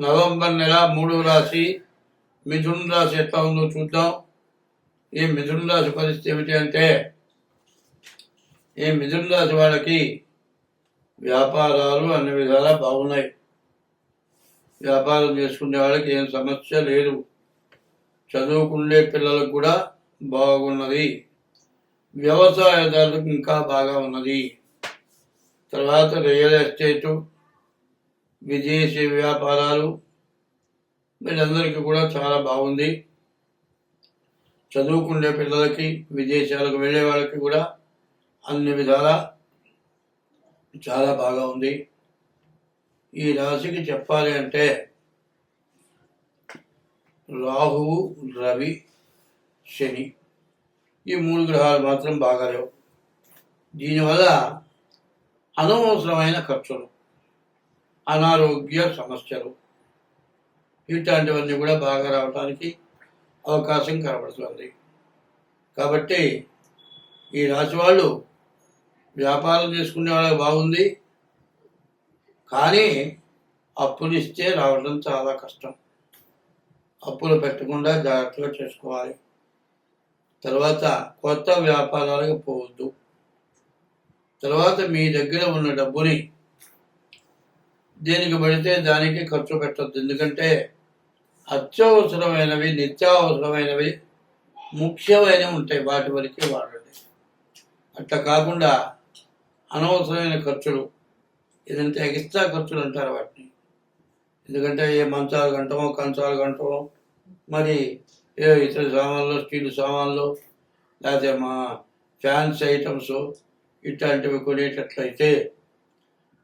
November నెల మూడవ రాశి మిథున రాశి ఎట్లా ఉందో చూద్దాం. ఈ మిథున రాశి పరిస్థితి ఏమిటి అంటే ఈ మిథున రాశి వాళ్ళకి వ్యాపారాలు అన్ని విధాలా బాగున్నాయి. వ్యాపారం చేసుకునే వాళ్ళకి ఏం సమస్య లేదు. చదువుకునే పిల్లలకు కూడా బాగున్నది. వ్యవసాయదారులకు ఇంకా బాగా ఉన్నది. తర్వాత రియల్ ఎస్టేటు విదేశీ వ్యాపారాలు వీళ్ళందరికీ కూడా చాలా బాగుంది. చదువుకునే పిల్లలకి విదేశాలకు వెళ్ళే వాళ్ళకి కూడా అన్ని విధాల చాలా బాగా ఉంది. ఈ రాశికి చెప్పాలి అంటే రాహువు రవి శని ఈ మూడు గ్రహాలు మాత్రం బాగాలేవు. దీనివల్ల అనవసరమైన ఖర్చులు. అనారోగ్య సమస్యలు. ఇట్లాంటివన్నీ కూడా బాగా రావడానికి అవకాశం కనబడుతుంది. కాబట్టి ఈ రాశి వాళ్ళు వ్యాపారం చేసుకునే వాళ్ళకి బాగుంది. కానీ అప్పులిస్తే రావడం చాలా కష్టం. అప్పులు పెట్టకుండా జాగ్రత్తగా చేసుకోవాలి. తర్వాత కొత్త వ్యాపారాలకు పోవద్దు. తర్వాత మీ దగ్గర ఉన్న డబ్బుని దేనికి పడితే దానికి ఖర్చు పెట్టద్దు. ఎందుకంటే అత్యవసరమైనవి నిత్యావసరమైనవి ముఖ్యమైనవి ఉంటాయి. వాటి వరకే వాడండి. అట్లా కాకుండా అనవసరమైన ఖర్చులు ఏదంటే ఎక్స్ట్రా ఖర్చులు అంటారు వాటిని. ఎందుకంటే ఏ మంచాలు గంటమో కంచాలు గంటమో మరి ఏ ఇతర సామాన్లు స్టీల్ సామాన్లు లేకపోతే మా ఫ్యాన్స్ ఐటమ్స్ ఇట్లాంటివి కొనేటట్లయితే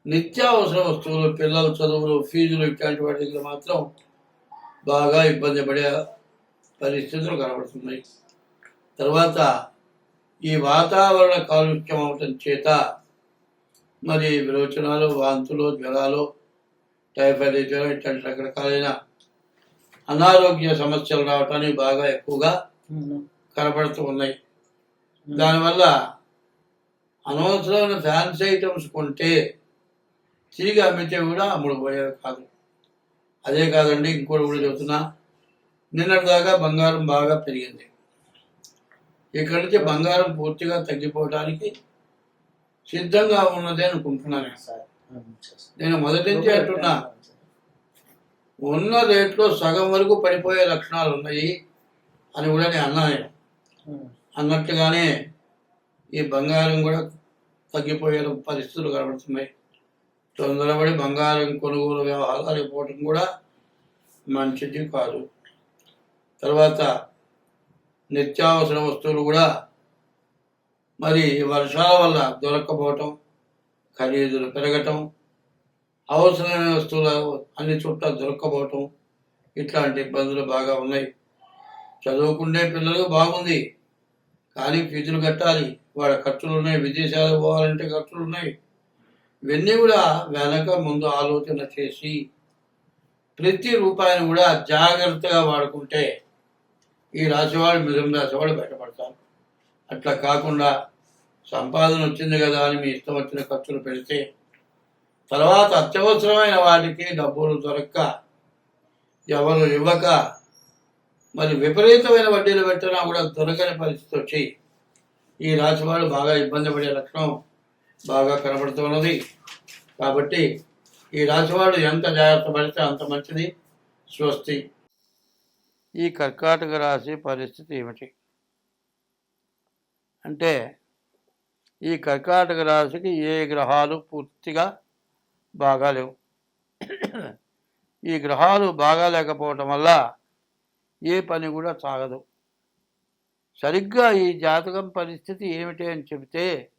నిత్యావసర వస్తువులు పిల్లల చదువులు ఫీజులు ఇట్లాంటి వాటి దగ్గర మాత్రం బాగా ఇబ్బంది పడే పరిస్థితులు కనబడుతున్నాయి. తర్వాత ఈ వాతావరణ కాలుష్యం అవటం చేత మరి విరోచనాలు వాంతులు జ్వరాలు టైఫాయిడ్ జ్వరం ఇట్లాంటి రకరకాలైన అనారోగ్య సమస్యలు రావటానికి బాగా ఎక్కువగా కనబడుతూ ఉన్నాయి. దానివల్ల అనవసరమైన ఫ్యాన్సీ ఐటమ్స్ కొంటే తిరిగి అమ్మితే కూడా అమ్ముడు పోయేది కాదు. అదే కాదండి ఇంకోటి కూడా చెబుతున్నా నిన్నటిదాకా బంగారం బాగా పెరిగింది. ఇక్కడి నుంచి బంగారం పూర్తిగా తగ్గిపోవడానికి సిద్ధంగా ఉన్నదే అనుకుంటున్నాను నేను మొదటి నుంచి అంటున్నా ఉన్న రేట్లో సగం వరకు పడిపోయే లక్షణాలు ఉన్నాయి అని కూడా నేను అన్నా నేను. అన్నట్టుగానే ఈ బంగారం కూడా తగ్గిపోయే పరిస్థితులు కనబడుతున్నాయి. తొందరపడి బంగారం కొనుగోలు వ్యవహారాలు పోవటం కూడా మంచిది కాదు. తర్వాత నిత్యావసర వస్తువులు కూడా మరి వర్షాల వల్ల దొరక్కపోవటం ఖరీదులు పెరగటం అవసరమైన వస్తువులు అన్ని చోట్ల దొరక్కపోవటం ఇట్లాంటి ఇబ్బందులు బాగా ఉన్నాయి. చదువుకునే పిల్లలకు బాగుంది కానీ ఫీజులు కట్టాలి. వాళ్ళ ఖర్చులు ఉన్నాయి విదేశాలకు పోవాలంటే ఖర్చులు ఉన్నాయి. ఇవన్నీ కూడా వెనక ముందు ఆలోచన చేసి ప్రతి రూపాయిని కూడా జాగ్రత్తగా వాడుకుంటే ఈ రాశివాడు మిథున రాశివాడు బయటపడతారు. అట్లా కాకుండా సంపాదన వచ్చింది కదా అని మీ ఇష్టం వచ్చిన ఖర్చులు పెడితే తర్వాత అత్యవసరమైన వాటికి డబ్బులు దొరక్క ఎవరు ఇవ్వక మరి విపరీతమైన వడ్డీలు పెట్టినా కూడా దొరకని పరిస్థితి వచ్చి ఈ రాశి వాళ్ళు బాగా ఇబ్బంది పడే లక్షణం బాగా కనబడుతున్నది కాబట్టి ఈ రాశివాడు ఎంత జాగ్రత్త పడితే అంత మంచిది. స్వస్తి. ఈ కర్కాటక రాశి పరిస్థితి ఏమిటి? అంటే ఈ కర్కాటక రాశికి ఏ గ్రహాలు పూర్తిగా బాగాలేవు. ఈ గ్రహాలు బాగా లేకపోవటం వల్ల ఏ పని కూడా సాగదు. సరిగ్గా ఈ జాతకం పరిస్థితి ఏమిటి అని చెబితే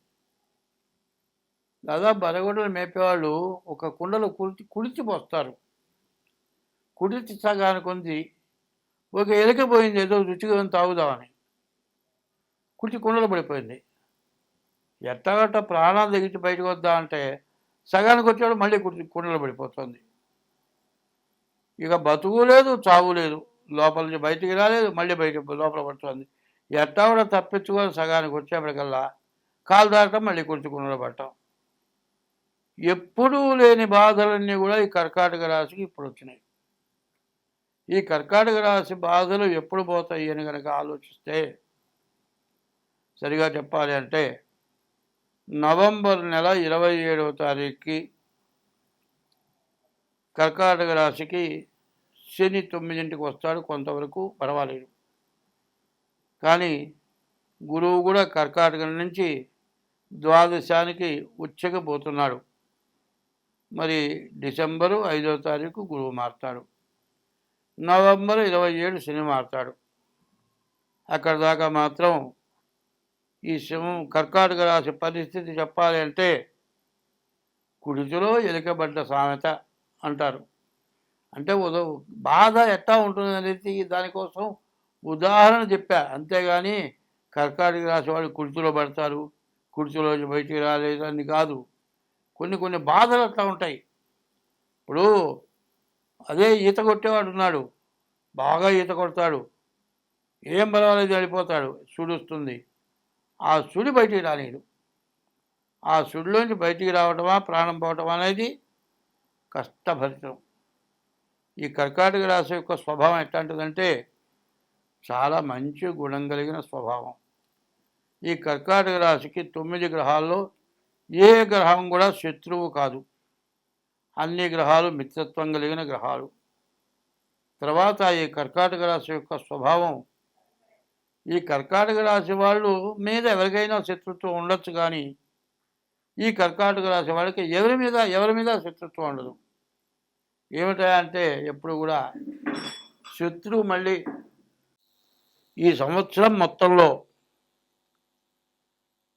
దాదాపు బరగొడ్డలు మేపేవాళ్ళు ఒక కుండలో కుడిచి కుడిచిపోస్తారు కుడిచి సగానికి ఉంది ఒక ఎలుక పోయింది ఏదో రుచిగా తాగుదామని. కుడిచి కుండలో పడిపోయింది. ఎట్టగట్ట ప్రాణాలు తెగించి బయటకు వద్దా అంటే సగానికి వచ్చాడు మళ్ళీ కుడి కుండలో పడిపోతుంది. ఇక బతుకు లేదు చావు లేదు. లోపల నుంచి బయటికి రాలేదు మళ్ళీ బయట లోపల పడుతుంది. ఎట్టా కూడా తప్పించుకొని సగానికి వచ్చేప్పటికల్లా కాలు దాటం మళ్ళీ కుర్చీ కుండలో పట్టడం ఎప్పుడూ లేని బాధలన్నీ కూడా ఈ కర్కాటక రాశికి ఇప్పుడు వచ్చినాయి. ఈ కర్కాటక రాశి బాధలు ఎప్పుడు పోతాయి అని కనుక ఆలోచిస్తే సరిగా చెప్పాలి అంటే నవంబర్ నెల ఇరవై ఏడవ తారీఖుకి కర్కాటక రాశికి శని తొమ్మిదింటికి వస్తాడు కొంతవరకు పర్వాలేదు. కానీ గురువు కూడా కర్కాటకం నుంచి ద్వాదశానికి ఉచ్చకపోతున్నాడు మరి డిసెంబరు ఐదో తారీఖు గురువు మారుతాడు. నవంబర్ ఇరవై ఏడు శని మారుతాడు. అక్కడ దాకా మాత్రం ఈ సింహం కర్కాటక రాశి పరిస్థితి చెప్పాలి అంటే కుడితిలో ఎలుకబడ్డ సామెత అంటారు. అంటే ఉద బాధ ఎట్టా ఉంటుంది అనేది దానికోసం ఉదాహరణ చెప్పా. అంతేగాని కర్కాటక రాశి వాళ్ళు కుడితిలో పడతారు. కుడితిలో బయటికి రాలేదు అని కాదు. కొన్ని కొన్ని బాధలు అట్లా ఉంటాయి. ఇప్పుడు అదే ఈత కొట్టేవాడు ఉన్నాడు. బాగా ఈత కొడతాడు. ఏం పర్వాలేదు వెళ్ళిపోతాడు. సుడుస్తుంది ఆ సుడి బయటికి రానీడు ఆ సుడిలోంచి బయటికి రావటమా ప్రాణం పోవటం అనేది కష్టభరితం. ఈ కర్కాటక రాశి యొక్క స్వభావం ఎట్లాంటిదంటే చాలా మంచి గుణం కలిగిన స్వభావం. ఈ కర్కాటక రాశికి తొమ్మిది గ్రహాల్లో ఏ గ్రహం కూడా శత్రువు కాదు. అన్ని గ్రహాలు మిత్రత్వం కలిగిన గ్రహాలు. తర్వాత ఈ కర్కాటక రాశి యొక్క స్వభావం ఈ కర్కాటక రాశి వాళ్ళు మీద ఎవరికైనా శత్రుత్వం ఉండొచ్చు కానీ ఈ కర్కాటక రాశి వాళ్ళకి ఎవరి మీద ఎవరి మీద శత్రుత్వం ఉండదు. ఏమిటంటే ఎప్పుడు కూడా శత్రువు మళ్ళీ ఈ సంవత్సరం మొత్తంలో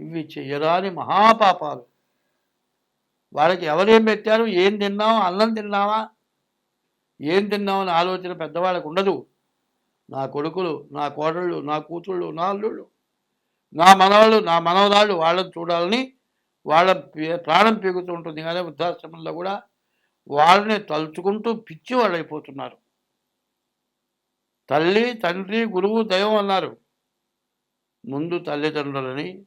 ఇవి చేయరాని మహాపాపాలు. వాళ్ళకి ఎవరేం పెట్టారు? ఏం తిన్నాం అన్నం తిన్నావా? ఏం తిన్నామని ఆలోచన పెద్దవాళ్ళకు ఉండదు. నా కొడుకులు నా కోడళ్ళు నా కూతుళ్ళు నా అల్లుళ్ళు నా మనవాళ్ళు నా మనవరాళ్ళు వాళ్ళని చూడాలని వాళ్ళ పే- ప్రాణం పెరుగుతూ ఉంటుంది. కానీ వృద్ధాశ్రమంలో కూడా వాళ్ళని తలుచుకుంటూ పిచ్చి వాళ్ళు అయిపోతున్నారు. తల్లి తండ్రి గురువు దైవం అన్నారు. ముందు తల్లిదండ్రులని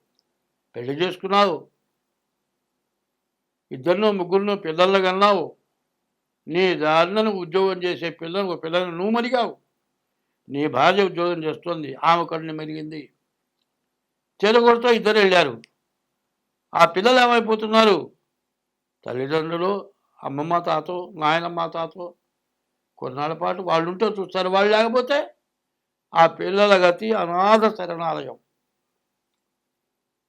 పెళ్ళి చేసుకున్నావు. ఇద్దరినో ముగ్గురును పిల్లలు కన్నావు. నీ దారిన ఉద్యోగం చేసే పిల్లను ఒక పిల్లని నువ్వు మరిగావు. నీ భార్య ఉద్యోగం చేస్తుంది. ఆమె కన్ను మెరిగింది. చెరుగొడుతో ఇద్దరు వెళ్ళారు. ఆ పిల్లలు ఏమైపోతున్నారు? తల్లిదండ్రులు అమ్మమ్మ తాతో నాయనమ్మ తాతో కొన్నాళ్ళ పాటు వాళ్ళు ఉంటే చూస్తారు. వాళ్ళు లేకపోతే ఆ పిల్లల గతి అనాథ శరణాలయం.